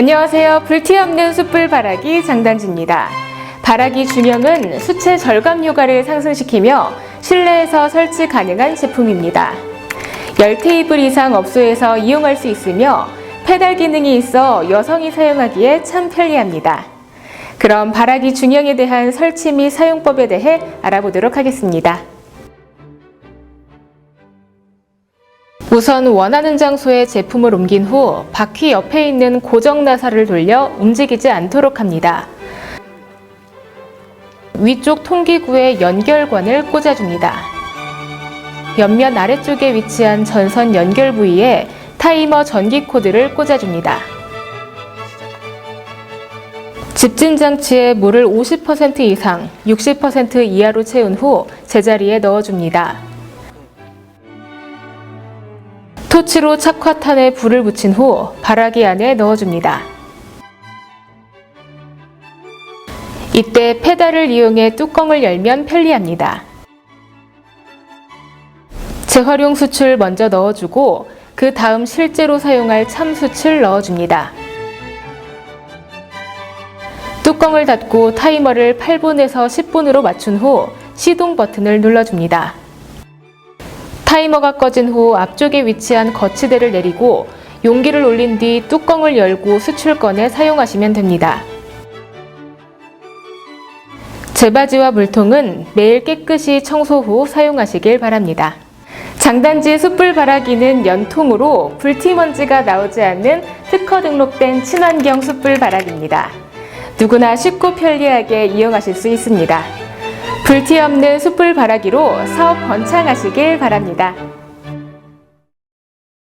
안녕하세요. 불티 없는 숯불 바라기 장단지입니다. 바라기 중형은 수채 절감 효과를 상승시키며 실내에서 설치 가능한 제품입니다. 10테이블 이상 업소에서 이용할 수 있으며 페달 기능이 있어 여성이 사용하기에 참 편리합니다. 그럼 바라기 중형에 대한 설치 및 사용법에 대해 알아보도록 하겠습니다. 우선 원하는 장소에 제품을 옮긴 후 바퀴 옆에 있는 고정 나사를 돌려 움직이지 않도록 합니다. 위쪽 통기구에 연결관을 꽂아줍니다. 옆면 아래쪽에 위치한 전선 연결 부위에 타이머 전기 코드를 꽂아줍니다. 집진 장치에 물을 50% 이상, 60% 이하로 채운 후 제자리에 넣어줍니다. 토치로 착화탄에 불을 붙인 후 바라기 안에 넣어줍니다. 이때 페달을 이용해 뚜껑을 열면 편리합니다. 재활용 수출 먼저 넣어주고 그 다음 실제로 사용할 참 수출 넣어줍니다. 뚜껑을 닫고 타이머를 8분에서 10분으로 맞춘 후 시동 버튼을 눌러줍니다. 타이머가 꺼진 후 앞쪽에 위치한 거치대를 내리고 용기를 올린 뒤 뚜껑을 열고 수출건에 사용하시면 됩니다. 제바지와 물통은 매일 깨끗이 청소 후 사용하시길 바랍니다. 장단지 숯불 바라기는 연통으로 불티먼지가 나오지 않는 특허 등록된 친환경 숯불 바라기입니다. 누구나 쉽고 편리하게 이용하실 수 있습니다. 불티 없는 숯불 바라기로 사업 번창하시길 바랍니다.